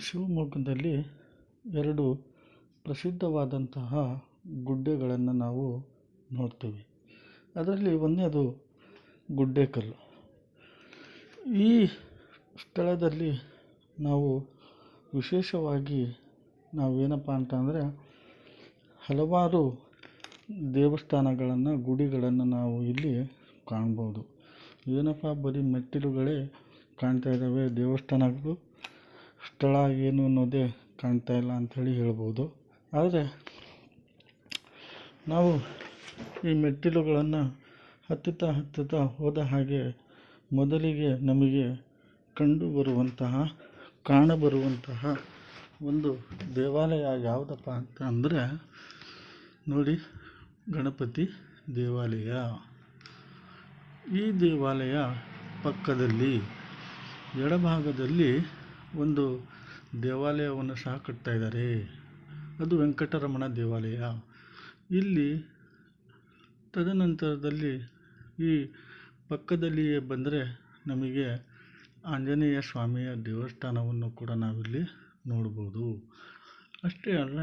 ಶಿವಮೊಗ್ಗದಲ್ಲಿ ಎರಡು ಪ್ರಸಿದ್ಧವಾದಂತಹ ಗುಡ್ಡೆಗಳನ್ನು ನಾವು ನೋಡ್ತೀವಿ. ಅದರಲ್ಲಿ ಒಂದನೇದು ಗುಡ್ಡೆಕಲ್ಲು. ಈ ಸ್ಥಳದಲ್ಲಿ ನಾವು ವಿಶೇಷವಾಗಿ ನಾವೇನಪ್ಪ ಅಂತಂದರೆ ಹಲವಾರು ದೇವಸ್ಥಾನಗಳನ್ನು, ಗುಡಿಗಳನ್ನು ನಾವು ಇಲ್ಲಿ ಕಾಣ್ಬೋದು. ಏನಪ್ಪ ಬರೀ ಮೆಟ್ಟಿಲುಗಳೇ ಕಾಣ್ತಾ ಇದ್ದಾವೆ ದೇವಸ್ಥಾನಗಳು ಸ್ಥಳ ಏನು ಅನ್ನೋದೇ ಕಾಣ್ತಾ ಇಲ್ಲ ಅಂಥೇಳಿ ಹೇಳ್ಬೋದು. ಆದರೆ ನಾವು ಈ ಮೆಟ್ಟಿಲುಗಳನ್ನು ಹತ್ತುತ್ತಾ ಹತ್ತುತ್ತಾ ಹೋದ ಹಾಗೆ ಮೊದಲಿಗೆ ನಮಗೆ ಕಂಡು ಬರುವಂತಹ ಕಾಣಬರುವಂತಹ ಒಂದು ದೇವಾಲಯ ಯಾವುದಪ್ಪ ಅಂತ ಅಂದರೆ ನೋಡಿ ಗಣಪತಿ ದೇವಾಲಯ. ಈ ದೇವಾಲಯ ಪಕ್ಕದಲ್ಲಿ ಎಡಭಾಗದಲ್ಲಿ ಒಂದು ದೇವಾಲಯವನ್ನು ಸಹ ಕಟ್ತಾ ಇದ್ದಾರೆ. ಅದು ವೆಂಕಟರಮಣ ದೇವಾಲಯ. ಇಲ್ಲಿ ತದನಂತರದಲ್ಲಿ ಈ ಪಕ್ಕದಲ್ಲಿಯೇ ಬಂದರೆ ನಮಗೆ ಆಂಜನೇಯ ಸ್ವಾಮಿಯ ದೇವಸ್ಥಾನವನ್ನು ಕೂಡ ನಾವಿಲ್ಲಿ ನೋಡ್ಬೋದು. ಅಷ್ಟೇ ಅಲ್ಲ,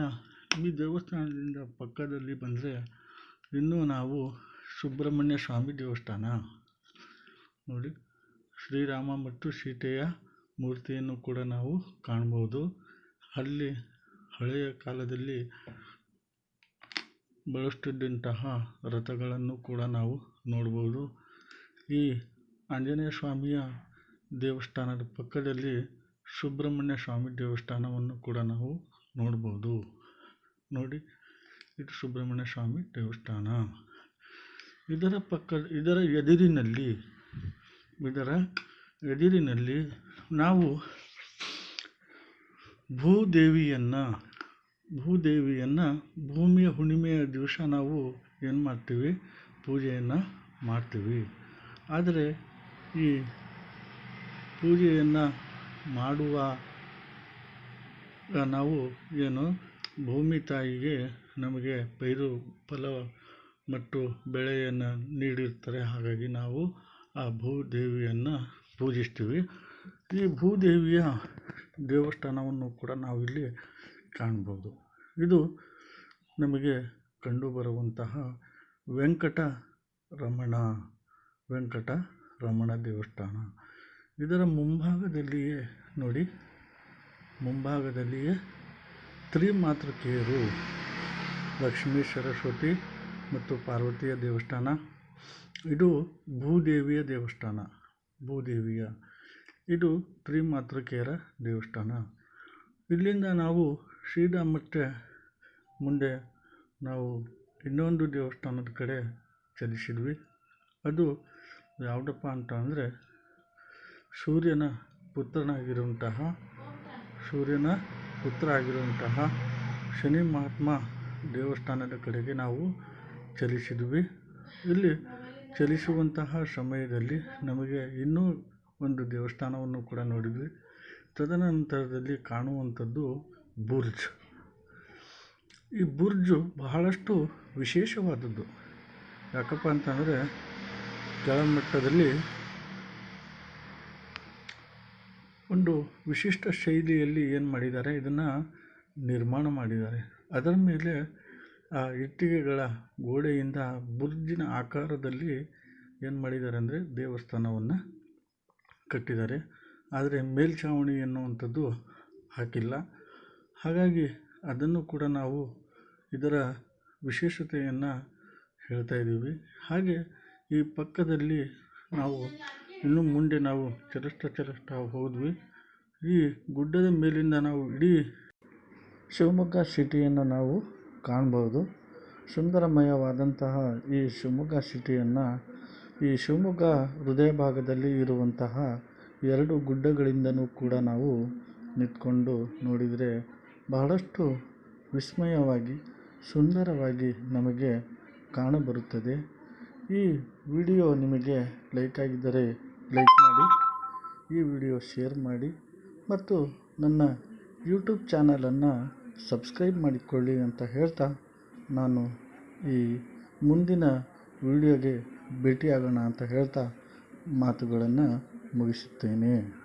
ಈ ದೇವಸ್ಥಾನದಿಂದ ಪಕ್ಕದಲ್ಲಿ ಬಂದರೆ ಇನ್ನೂ ನಾವು ಸುಬ್ರಹ್ಮಣ್ಯ ಸ್ವಾಮಿ ದೇವಸ್ಥಾನ. ನೋಡಿ, ಶ್ರೀರಾಮ ಮತ್ತು ಸೀತೆಯ ಮೂರ್ತಿಯನ್ನು ಕೂಡ ನಾವು ಕಾಣಬಹುದು ಅಲ್ಲಿ ಹಳೆಯ ಕಾಲದಲ್ಲಿ ಬಳಸುತ್ತಿದ್ದಂತಹ ರಥಗಳನ್ನು ಕೂಡ ನಾವು ನೋಡ್ಬೋದು. ಈ ಆಂಜನೇಯ ಸ್ವಾಮಿಯ ದೇವಸ್ಥಾನದ ಪಕ್ಕದಲ್ಲಿ ಸುಬ್ರಹ್ಮಣ್ಯ ಸ್ವಾಮಿ ದೇವಸ್ಥಾನವನ್ನು ಕೂಡ ನಾವು ನೋಡ್ಬೋದು. ನೋಡಿ, ಇದು ಸುಬ್ರಹ್ಮಣ್ಯ ಸ್ವಾಮಿ ದೇವಸ್ಥಾನ. ಇದರ ಪಕ್ಕ, ಇದರ ಎದುರಿನಲ್ಲಿ, ಇದರ ಎದುರಿನಲ್ಲಿ ನಾವು ಭೂದೇವಿಯನ್ನು ಭೂದೇವಿಯನ್ನು ಭೂಮಿಯ ಹುಣ್ಣಿಮೆಯ ದಿವಸ ನಾವು ಏನು ಮಾಡ್ತೀವಿ? ಪೂಜೆಯನ್ನು ಮಾಡ್ತೀವಿ. ಆದರೆ ಈ ಪೂಜೆಯನ್ನು ಮಾಡುವ ನಾವು ಏನು? ಭೂಮಿ ತಾಯಿಗೆ ನಮಗೆ ಪೈರು ಫಲ ಮತ್ತು ಬೆಳೆಯನ್ನು ನೀಡಿರ್ತಾರೆ. ಹಾಗಾಗಿ ನಾವು ಆ ಭೂದೇವಿಯನ್ನು ಪೂಜಿಸ್ತೀವಿ. ಈ ಭೂದೇವಿಯ ದೇವಸ್ಥಾನವನ್ನು ಕೂಡ ನಾವಿಲ್ಲಿ ಕಾಣ್ಬೋದು. ಇದು ನಮಗೆ ಕಂಡುಬರುವಂತಹ ವೆಂಕಟ ರಮಣ ದೇವಸ್ಥಾನ. ಇದರ ಮುಂಭಾಗದಲ್ಲಿಯೇ ನೋಡಿ, ಮುಂಭಾಗದಲ್ಲಿಯೇ ತ್ರಿಮಾತೃಕೆಯರು ಲಕ್ಷ್ಮೀ ಸರಸ್ವತಿ ಮತ್ತು ಪಾರ್ವತಿಯ ದೇವಸ್ಥಾನ. ಇದು ಭೂದೇವಿಯ ದೇವಸ್ಥಾನ. ಭೂದೇವಿಯ ಇದು ತ್ರಿಮಾತೃಕೆಯರ ದೇವಸ್ಥಾನ. ಇಲ್ಲಿಂದ ನಾವು ಸೀದಾ ಮತ್ತೆ ಮುಂದೆ ನಾವು ಇನ್ನೊಂದು ದೇವಸ್ಥಾನದ ಕಡೆ ಚಲಿಸಿದ್ವಿ. ಅದು ಯಾವುದಪ್ಪ ಅಂತ ಅಂದರೆ ಸೂರ್ಯನ ಪುತ್ರನಾಗಿರುವಂತಹ ಸೂರ್ಯನ ಪುತ್ರ ಆಗಿರುವಂತಹ ಶನಿ ಮಹಾತ್ಮ ದೇವಸ್ಥಾನದ ಕಡೆಗೆ ನಾವು ಚಲಿಸಿದ್ವಿ. ಇಲ್ಲಿ ಚಲಿಸುವಂತಹ ಸಮಯದಲ್ಲಿ ನಮಗೆ ಇನ್ನೂ ಒಂದು ದೇವಸ್ಥಾನವನ್ನು ಕೂಡ ನೋಡಿದ್ವಿ. ತದನಂತರದಲ್ಲಿ ಕಾಣುವಂಥದ್ದು ಬುರ್ಜ್. ಈ ಬುರ್ಜು ಬಹಳಷ್ಟು ವಿಶೇಷವಾದದ್ದು. ಯಾಕಪ್ಪ ಅಂತಂದರೆ ಕೆಳಮಟ್ಟದಲ್ಲಿ ಒಂದು ವಿಶಿಷ್ಟ ಶೈಲಿಯಲ್ಲಿ ಏನು ಮಾಡಿದ್ದಾರೆ, ಇದನ್ನು ನಿರ್ಮಾಣ ಮಾಡಿದ್ದಾರೆ. ಅದರ ಮೇಲೆ ಆ ಇಟ್ಟಿಗೆಗಳ ಗೋಡೆಯಿಂದ ಬುರ್ಜಿನ ಆಕಾರದಲ್ಲಿ ಏನು ಮಾಡಿದ್ದಾರೆ ಅಂದರೆ ದೇವಸ್ಥಾನವನ್ನು ಕಟ್ಟಿದ್ದಾರೆ. ಆದರೆ ಮೇಲ್ಛಾವಣಿ ಎನ್ನುವಂಥದ್ದು ಹಾಕಿಲ್ಲ. ಹಾಗಾಗಿ ಅದನ್ನು ಕೂಡ ನಾವು ಇದರ ವಿಶೇಷತೆಯನ್ನು ಹೇಳ್ತಾ ಇದ್ದೀವಿ. ಹಾಗೆ ಈ ಪಕ್ಕದಲ್ಲಿ ನಾವು ಇನ್ನು ಮುಂದೆ ನಾವು ಚಲಿಸ್ತಾ ಚಲಿಸ್ತಾ ಹೋದ್ವಿ. ಈ ಗುಡ್ಡದ ಮೇಲಿಂದ ನಾವು ಇಡೀ ಶಿವಮೊಗ್ಗ ಸಿಟಿಯನ್ನು ನಾವು ಕಾಣ್ಬೋದು ಸುಂದರಮಯವಾದಂತಹ ಈ ಶಿವಮೊಗ್ಗ ಸಿಟಿಯನ್ನು, ಈ ಶಿವಮೊಗ್ಗ ಹೃದಯ ಭಾಗದಲ್ಲಿ ಇರುವಂತಹ ಎರಡು ಗುಡ್ಡಗಳಿಂದನೂ ಕೂಡ ನಾವು ನಿಂತ್ಕೊಂಡು ನೋಡಿದರೆ ಬಹಳಷ್ಟು ವಿಸ್ಮಯವಾಗಿ, ಸುಂದರವಾಗಿ ನಮಗೆ ಕಾಣಬರುತ್ತದೆ. ಈ ವಿಡಿಯೋ ನಿಮಗೆ ಲೈಕ್ ಆಗಿದ್ದರೆ ಲೈಕ್ ಮಾಡಿ, ಈ ವಿಡಿಯೋ ಶೇರ್ ಮಾಡಿ ಮತ್ತು ನನ್ನ ಯೂಟ್ಯೂಬ್ ಚಾನಲನ್ನು ಸಬ್ಸ್ಕ್ರೈಬ್ ಮಾಡಿಕೊಳ್ಳಿ ಅಂತ ಹೇಳ್ತಾ ನಾನು ಈ ಮುಂದಿನ ವಿಡಿಯೋಗೆ ಭೇಟಿಯಾಗೋಣ ಅಂತ ಹೇಳ್ತಾ ಮಾತುಗಳನ್ನು ಮುಗಿಸುತ್ತೇನೆ.